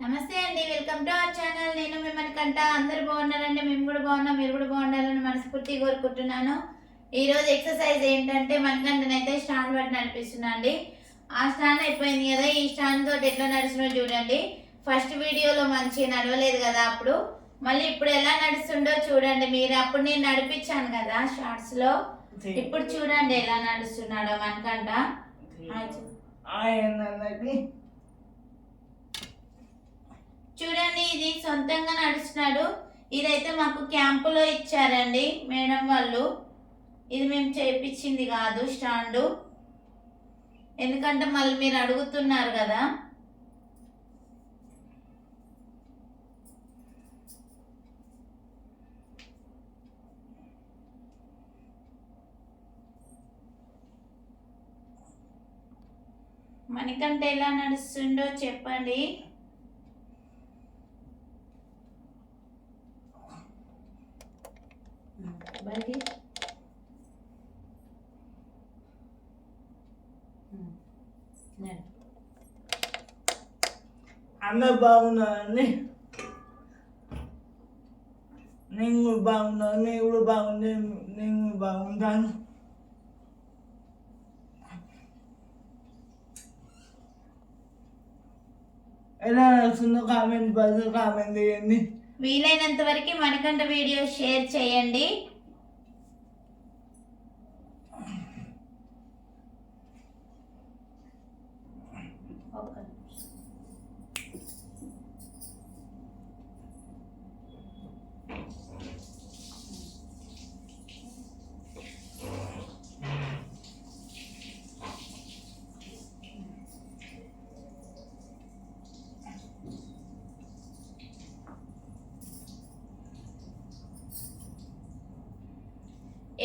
నమస్తే అండి welcome to our channel. నేను మిమ్మల్ని కంట అందరు బాగున్నారండి? మేము కూడా బాగున్నాం మీరు కూడా బాగుండాలని మనస్ఫూర్తిగా కోరుకుంటున్నాను. ఈ రోజు ఎక్సర్సైజ్ ఏంటంటే మనకంటనైతే స్టాండ్ బట్టి నడిపిస్తున్నా అండి. ఆ స్టాండ్ అయిపోయింది కదా ఈ స్టాండ్ తోటి ఎట్లా నడుస్తుందో చూడండి. ఫస్ట్ వీడియోలో మంచిగా నడవలేదు కదా అప్పుడు. మళ్ళీ ఇప్పుడు ఎలా నడుస్తుండో చూడండి. మీరు అప్పుడు నేను నడిపించాను కదా షార్ట్స్లో. ఇప్పుడు చూడండి ఎలా నడుస్తున్నాడో మనకంట ఆ, చూ- ఆయనకి చూడండి ఇది సొంతంగా నడుస్తున్నాడు. ఇదైతే మాకు క్యాంపులో ఇచ్చారండి మేడం వాళ్ళు. ఇది మేము చేయించింది కాదు స్టాండు. ఎందుకంటే మళ్ళీ మీరు అడుగుతున్నారు కదా. మనకంటే ఎలా నడుస్తుండో చెప్పండి. బయటికి అందరు బాగున్నారండి నేను కూడా బాగున్నాను నేను కూడా బాగుంది నేను కూడా బాగుంటాను ఎలా వస్తుందో కామెంట్ బాక్స్లో కామెంట్ చేయండి వీలైనంత వరకు మనకంట వీడియో షేర్ చేయండి.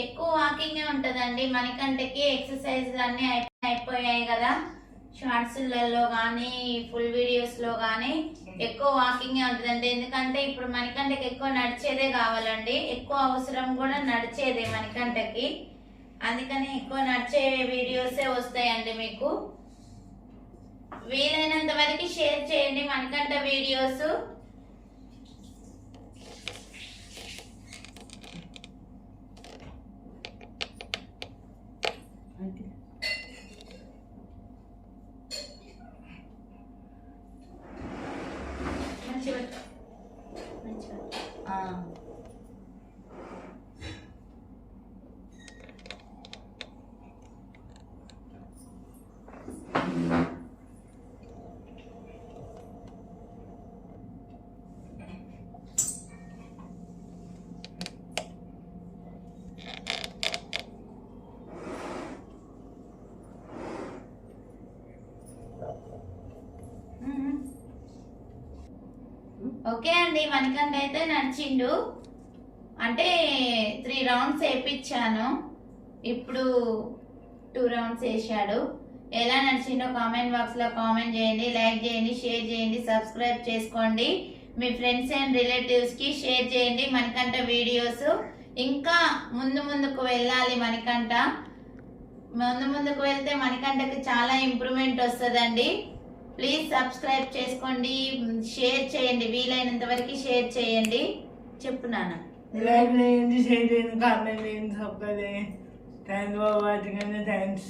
ఎక్కువ వాకింగే ఉంటుందండి. మనకంటకి ఎక్సర్సైజ్ అన్నీ అయిపోయాయి కదా. షార్ట్స్లలో కానీ ఫుల్ వీడియోస్లో కానీ ఎక్కువ వాకింగే ఉంటుందండి. ఎందుకంటే ఇప్పుడు మనకంటకి ఎక్కువ నడిచేదే కావాలండి. ఎక్కువ అవసరం కూడా నడిచేదే మనకంటకి అందుకని ఎక్కువ నడిచే వీడియోసే వస్తాయండి మీకు. వీలైనంత వరకు షేర్ చేయండి మనకంట వీడియోస్ మంచిగా మంచిగా ఓకే అండి మణికంఠ అయితే నడిచిండు. అంటే త్రీ రౌండ్స్ వేయించాను ఇప్పుడు టూ రౌండ్స్ వేసాడు ఎలా నడిచిందో కామెంట్ బాక్స్లో కామెంట్ చేయండి లైక్ చేయండి షేర్ చేయండి సబ్స్క్రైబ్ చేసుకోండి. మీ ఫ్రెండ్స్ అండ్ రిలేటివ్స్కి షేర్ చేయండి మణికంఠ వీడియోస్. ఇంకా ముందు ముందుకు వెళ్ళాలి మణికంఠ. ముందు ముందుకు వెళ్తే మణికంటకి చాలా ఇంప్రూవ్మెంట్ వస్తుందండి. ప్లీజ్ సబ్స్క్రైబ్ చేసుకోండి షేర్ చేయండి వీలైనంత వరకు షేర్ చేయండి. చెప్పు లైక్ చేయండి షేర్ చేయండి కామెంట్ చేయండి సబ్స్క్రైబ్ చేయండి. థ్యాంక్స్ ఫర్ వాచింగ్ అండి థ్యాంక్స్